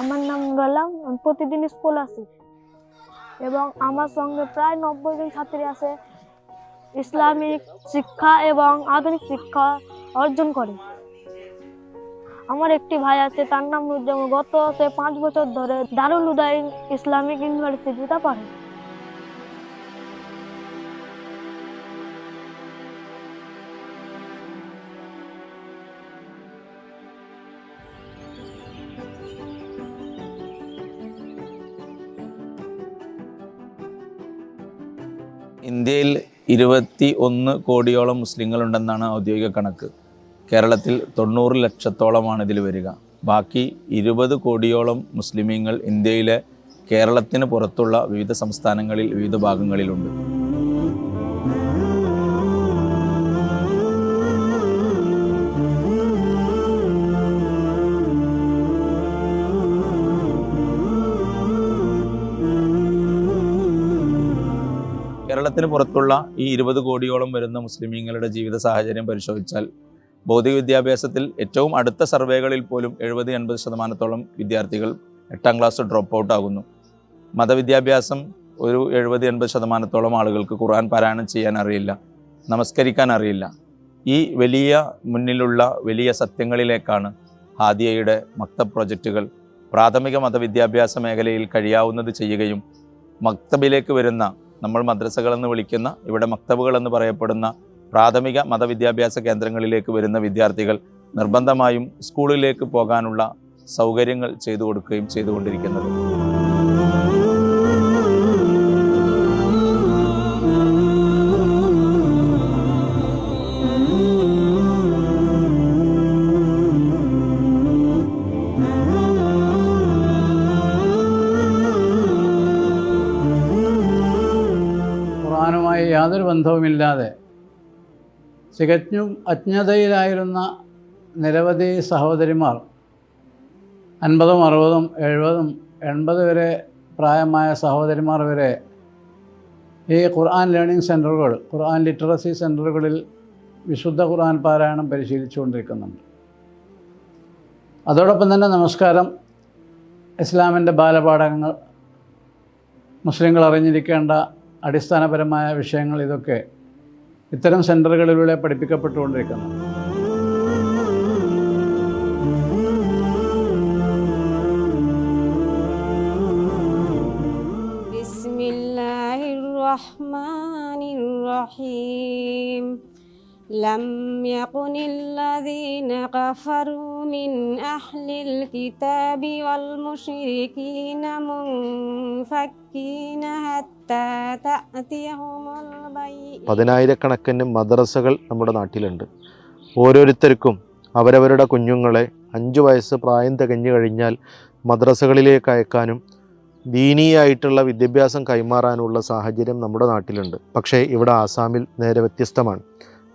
আমার নাম আমি প্রতিদিন স্কুল আসি এবং আমার সঙ্গে প্রায় নব্বই জন ছাত্রী আছে। ইসলামিক শিক্ষা এবং আধুনিক শিক্ষা অর্জন করে। আমার একটি ভাই আছে, তার নাম নুরজামা গত সে পাঁচ বছর ধরে দারুল উদাইন ইসলামিক ইউনিভার্সিটিতে পড়ে। ഇന്ത്യയിൽ ഇരുപത്തി ഒന്ന് കോടിയോളം മുസ്ലിങ്ങളുണ്ടെന്നാണ് ഔദ്യോഗിക കണക്ക്. കേരളത്തിൽ തൊണ്ണൂറ് ലക്ഷത്തോളമാണ് ഇതിൽ വരിക. ബാക്കി ഇരുപത് കോടിയോളം മുസ്ലിമീങ്ങൾ ഇന്ത്യയിലെ കേരളത്തിന് പുറത്തുള്ള വിവിധ സംസ്ഥാനങ്ങളിൽ വിവിധ ഭാഗങ്ങളിലുണ്ട്. കേരളത്തിന് പുറത്തുള്ള ഈ ഇരുപത് കോടിയോളം വരുന്ന മുസ്ലിമീങ്ങളുടെ ജീവിത സാഹചര്യം പരിശോധിച്ചാൽ ഭൗതിക വിദ്യാഭ്യാസത്തിൽ ഏറ്റവും അടുത്ത സർവേകളിൽ പോലും എഴുപത് എൺപത് ശതമാനത്തോളം വിദ്യാർത്ഥികൾ എട്ടാം ക്ലാസ് ഡ്രോപ്പ് ഔട്ട് ആകുന്നു. മതവിദ്യാഭ്യാസം ഒരു എഴുപത് എൺപത് ശതമാനത്തോളം ആളുകൾക്ക് ഖുർആൻ പാരായണം ചെയ്യാൻ അറിയില്ല നമസ്കരിക്കാൻ അറിയില്ല. ഈ വലിയ മുന്നിലുള്ള വലിയ സത്യങ്ങളിലേക്കാണ് ഹാദിയയുടെ മക്ത പ്രൊജക്റ്റുകൾ പ്രാഥമിക മതവിദ്യാഭ്യാസ മേഖലയിൽ കഴിയാവുന്നത് ചെയ്യുകയും മക്തബിലേക്ക് വരുന്ന നമ്മൾ മദ്രസകളെന്ന് വിളിക്കുന്ന ഇവിടെ മക്തബുകൾ എന്ന് പറയപ്പെടുന്ന പ്രാഥമിക മതവിദ്യാഭ്യാസ കേന്ദ്രങ്ങളിലേക്ക് വരുന്ന വിദ്യാർത്ഥികൾ നിർബന്ധമായും സ്കൂളിലേക്ക് പോകാനുള്ള സൗകര്യങ്ങൾ ചെയ്തു കൊടുക്കുകയും ചെയ്തുകൊണ്ടിരിക്കുന്നത്. ബന്ധവുമില്ലാതെ തികച്ചും അജ്ഞതയിലായിരുന്ന നിരവധി സഹോദരിമാർ അൻപതും അറുപതും എഴുപതും എൺപത് വരെ പ്രായമായ സഹോദരിമാർ വരെ ഈ ഖുർആൻ ലേണിംഗ് സെന്ററുകൾ ഖുർആൻ ലിറ്ററസി സെന്ററുകളിൽ വിശുദ്ധ ഖുർആൻ പാരായണം പരിശീലിച്ചുകൊണ്ടിരിക്കുന്നുണ്ട്. അതോടൊപ്പം തന്നെ നമസ്കാരം ഇസ്ലാമിന്റെ ബാലപാഠങ്ങൾ മുസ്ലിങ്ങൾ അറിഞ്ഞിരിക്കേണ്ട അടിസ്ഥാനപരമായ വിഷയങ്ങൾ ഇതൊക്കെ ഇത്തരം സെന്ററുകളിലൂടെ പഠിപ്പിക്കപ്പെട്ടുകൊണ്ടിരിക്കുന്നു. ബിസ്മില്ലാഹിർ റഹ്മാനിർ റഹീം. لم يكن الذين كفروا من أهل الكتاب والمشركين منفكين حتى تأتيهم البينة പതിനായിരക്കണക്കിന് മദ്രസകൾ നമ്മുടെ നാട്ടിലുണ്ട് ഓരോരുത്തർക്കും അവരവരുടെ കുഞ്ഞുങ്ങളെ അഞ്ച് വയസ്സ് പ്രായം തികഞ്ഞു കഴിഞ്ഞാൽ മദ്രസകളിലേക്ക് അയക്കാനും ദീനീയായിട്ടുള്ള വിദ്യാഭ്യാസം കൈമാറാനുള്ള സാഹചര്യം നമ്മുടെ നാട്ടിലുണ്ട് പക്ഷേ ഇവിടെ ആസാമിൽ നേരെ വ്യത്യസ്തമാണ്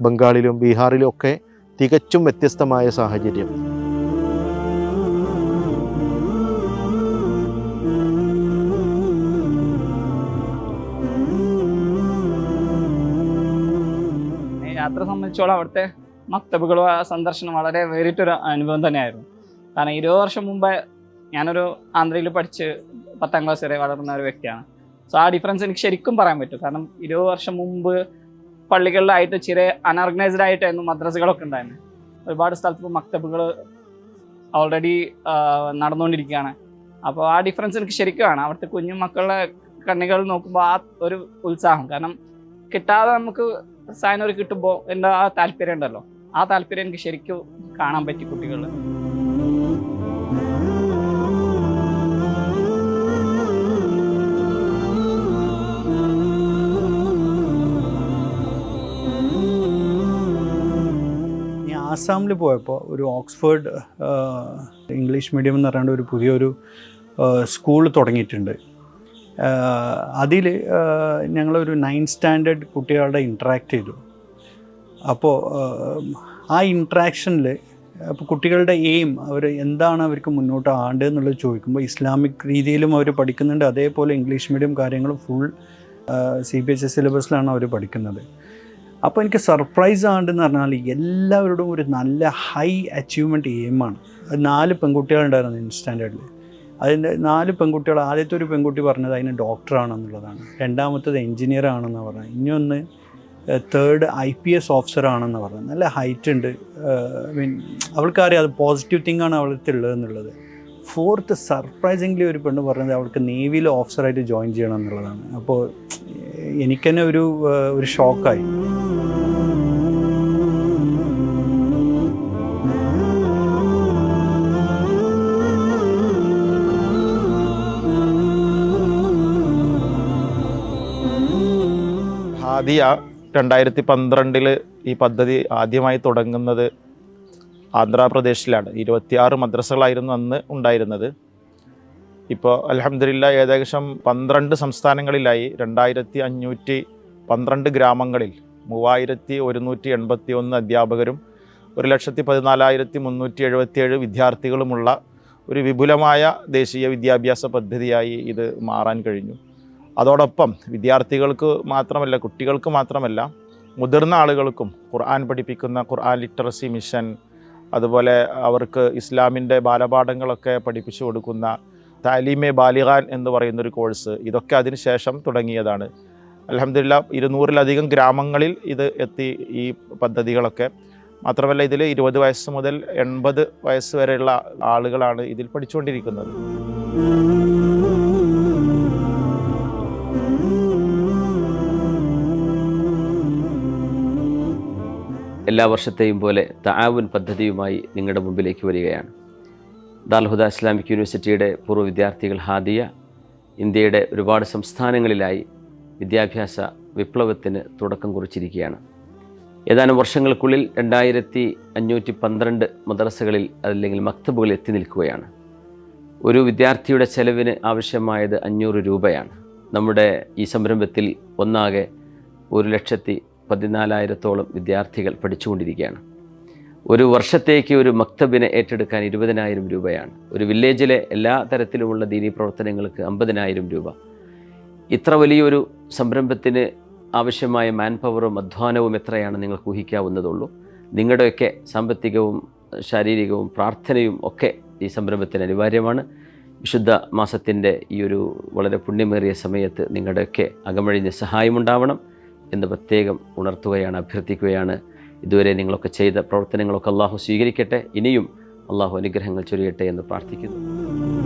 ബംഗാളിലും ബീഹാറിലും ഒക്കെ തികച്ചും വ്യത്യസ്തമായ സാഹചര്യം. യാത്ര സംബന്ധിച്ചോളം അവിടുത്തെ മക്തബുകളും സന്ദർശനം വളരെ വേറിട്ടൊരു അനുഭവം തന്നെയായിരുന്നു. കാരണം ഇരുപത് വർഷം മുമ്പ് ഞാനൊരു ആന്ധ്രയിൽ പഠിച്ച് പത്താം ക്ലാസ് വരെ വളർന്ന ഒരു വ്യക്തിയാണ്. സോ ആ ഡിഫറൻസ് എനിക്ക് ശരിക്കും പറയാൻ പറ്റും. കാരണം ഇരുപത് വർഷം മുമ്പ് പള്ളികളിലായിട്ട് ചെറിയ അൺഓർഗനൈസ്ഡ് ആയിട്ടായിരുന്നു മദ്രസകളൊക്കെ ഉണ്ടായിരുന്നത് ഒരുപാട് സ്ഥലത്ത് മക്തബുകൾ ഓൾറെഡി നടന്നുകൊണ്ടിരിക്കുകയാണ്. അപ്പോൾ ആ ഡിഫറൻസ് എനിക്ക് ശരിക്കും ആണ് അവിടുത്തെ കുഞ്ഞു മക്കളുടെ കണ്ണികൾ നോക്കുമ്പോൾ ആ ഒരു ഉത്സാഹം. കാരണം കിട്ടാതെ നമുക്ക് സാധനം ഒരു കിട്ടുമ്പോൾ എന്റെ ആ താല്പര്യം ഉണ്ടല്ലോ. ആ താല്പര്യം എനിക്ക് ശരിക്കും കാണാൻ പറ്റി കുട്ടികളിൽ ആസാമിൽ പോയപ്പോൾ ഒരു ഓക്സ്ഫോർഡ് ഇംഗ്ലീഷ് മീഡിയം എന്ന് പറയുന്ന ഒരു പുതിയൊരു സ്കൂൾ തുടങ്ങിയിട്ടുണ്ട്. അതിൽ ഞങ്ങളൊരു നയൻ സ്റ്റാൻഡേർഡ് കുട്ടികളുടെ ഇൻട്രാക്ട് ചെയ്തു. അപ്പോൾ ആ ഇൻട്രാക്ഷനിൽ അപ്പോൾ കുട്ടികളുടെ എയിം അവർ എന്താണ് അവർക്ക് മുന്നോട്ട് ആണ്ട് എന്നുള്ളത് ചോദിക്കുമ്പോൾ ഇസ്ലാമിക് രീതിയിലും അവർ പഠിക്കുന്നുണ്ട്. അതേപോലെ ഇംഗ്ലീഷ് മീഡിയം കാര്യങ്ങളും full C B S E സിലബസിലാണ് അവർ പഠിക്കുന്നത്. അപ്പോൾ എനിക്ക് സർപ്രൈസ് ആണ്ടെന്ന് പറഞ്ഞാൽ എല്ലാവരോടും ഒരു നല്ല ഹൈ അച്ചീവ്മെന്റ് എയിമാണ് നാല് പെൺകുട്ടികളുണ്ടായിരുന്നു ഇൻ സ്റ്റാൻഡേർഡിൽ അതിന്റെ നാല് പെൺകുട്ടികൾ ആദ്യത്തെ ഒരു പെൺകുട്ടി പറഞ്ഞത് അതിന് ഡോക്ടറാണെന്നുള്ളതാണ് രണ്ടാമത്തത് എഞ്ചിനീയർ ആണെന്ന് പറഞ്ഞത്. ഇനി ഒന്ന് third I P S officer ആണെന്ന് പറഞ്ഞത്. നല്ല ഹൈറ്റ് ഉണ്ട്. മീൻ അവൾക്കറിയാം അത് പോസിറ്റീവ് തിങ് ആണ് അവൾക്ക് ഉള്ളത് എന്നുള്ളത്. ഫോർത്ത് സർപ്രൈസിംഗ്ലി ഒരു പെണ്ണ് പറഞ്ഞത് അവൾക്ക് നേവിയിൽ ഓഫീസറായിട്ട് ജോയിൻ ചെയ്യണം എന്നുള്ളതാണ്. അപ്പോൾ എനിക്കന്നെ ഒരു ഒരു ഷോക്കായി ഹാദിയ രണ്ടായിരത്തി പന്ത്രണ്ടിൽ ഈ പദ്ധതി ആദ്യമായി തുടങ്ങുന്നത് ആന്ധ്രാപ്രദേശിലാണ്. ഇരുപത്തിയാറ് മദ്രസകളായിരുന്നു അന്ന് ഉണ്ടായിരുന്നത്. ഇപ്പോൾ അലഹമില്ല ഏകദേശം പന്ത്രണ്ട് സംസ്ഥാനങ്ങളിലായി രണ്ടായിരത്തി അഞ്ഞൂറ്റി പന്ത്രണ്ട് ഗ്രാമങ്ങളിൽ മൂവായിരത്തി ഒരുന്നൂറ്റി എൺപത്തി ഒന്ന് അധ്യാപകരും ഒരു ലക്ഷത്തി പതിനാലായിരത്തി മുന്നൂറ്റി എഴുപത്തിയേഴ് വിദ്യാർത്ഥികളുമുള്ള ഒരു വിപുലമായ ദേശീയ വിദ്യാഭ്യാസ പദ്ധതിയായി ഇത് മാറാൻ കഴിഞ്ഞു. അതോടൊപ്പം വിദ്യാർത്ഥികൾക്ക് മാത്രമല്ല കുട്ടികൾക്ക് മാത്രമല്ല മുതിർന്ന ആളുകൾക്കും ഖുർആൻ പഠിപ്പിക്കുന്ന ഖുർആൻ ലിറ്ററസി മിഷൻ അതുപോലെ അവർക്ക് ഇസ്ലാമിന്റെ ബാലപാഠങ്ങളൊക്കെ പഠിപ്പിച്ചു കൊടുക്കുന്ന താലീമെ ബാലിഖാൻ എന്ന് പറയുന്നൊരു കോഴ്സ് ഇതൊക്കെ അതിനുശേഷം തുടങ്ങിയതാണ്. അലഹമില്ല ഇരുന്നൂറിലധികം ഗ്രാമങ്ങളിൽ ഇത് എത്തി ഈ പദ്ധതികളൊക്കെ. മാത്രമല്ല ഇതിൽ ഇരുപത് വയസ്സ് മുതൽ എൺപത് വയസ്സ് വരെയുള്ള ആളുകളാണ് ഇതിൽ പഠിച്ചുകൊണ്ടിരിക്കുന്നത്. എല്ലാ വർഷത്തെയും പോലെ താവുൻ പദ്ധതിയുമായി നിങ്ങളുടെ മുമ്പിലേക്ക് വരികയാണ്. ദാൽഹുദ ഇസ്ലാമിക് യൂണിവേഴ്സിറ്റിയുടെ പൂർവ വിദ്യാർത്ഥികൾ ഹാദിയ ഇന്ത്യയുടെ ഒരുപാട് സംസ്ഥാനങ്ങളിലായി വിദ്യാഭ്യാസ വിപ്ലവത്തിന് തുടക്കം കുറിച്ചിരിക്കുകയാണ്. ഏതാനും വർഷങ്ങൾക്കുള്ളിൽ രണ്ടായിരത്തി അഞ്ഞൂറ്റി പന്ത്രണ്ട് മദ്രസകളിൽ അല്ലെങ്കിൽ മക്തബുകളിൽ എത്തി നിൽക്കുകയാണ്. ഒരു വിദ്യാർത്ഥിയുടെ ചെലവിന് ആവശ്യമായത് അഞ്ഞൂറ് രൂപയാണ്. നമ്മുടെ ഈ സംരംഭത്തിൽ ഒന്നാകെ ഒരു ലക്ഷത്തി പതിനാലായിരത്തോളം വിദ്യാർത്ഥികൾ പഠിച്ചുകൊണ്ടിരിക്കുകയാണ്. ഒരു വർഷത്തേക്ക് ഒരു മക്തബിനെ ഏറ്റെടുക്കാൻ ഇരുപതിനായിരം രൂപയാണ്. ഒരു വില്ലേജിലെ എല്ലാ തരത്തിലുമുള്ള ദീനീ പ്രവർത്തനങ്ങൾക്ക് അമ്പതിനായിരം രൂപ. ഇത്ര വലിയൊരു സംരംഭത്തിന് ആവശ്യമായ മാൻ പവറും അധ്വാനവും എത്രയാണ് നിങ്ങൾക്ക് ഊഹിക്കാവുന്നതുള്ളൂ. നിങ്ങളുടെയൊക്കെ സാമ്പത്തികവും ശാരീരികവും പ്രാർത്ഥനയും ഒക്കെ ഈ സംരംഭത്തിന് അനിവാര്യമാണ്. വിശുദ്ധ മാസത്തിന്റെ ഈ ഒരു വളരെ പുണ്യമേറിയ സമയത്ത് നിങ്ങളുടെയൊക്കെ അകമഴിഞ്ഞ സഹായമുണ്ടാവണം എന്ന് പ്രത്യേകം ഉണർത്തുകയാണ് അഭ്യർത്ഥിക്കുകയാണ്. ഇതുവരെ നിങ്ങളൊക്കെ ചെയ്ത പ്രവർത്തനങ്ങളൊക്കെ അള്ളാഹു സ്വീകരിക്കട്ടെ. ഇനിയും അള്ളാഹു അനുഗ്രഹങ്ങൾ ചൊരിയട്ടെ എന്ന് പ്രാർത്ഥിക്കുന്നു.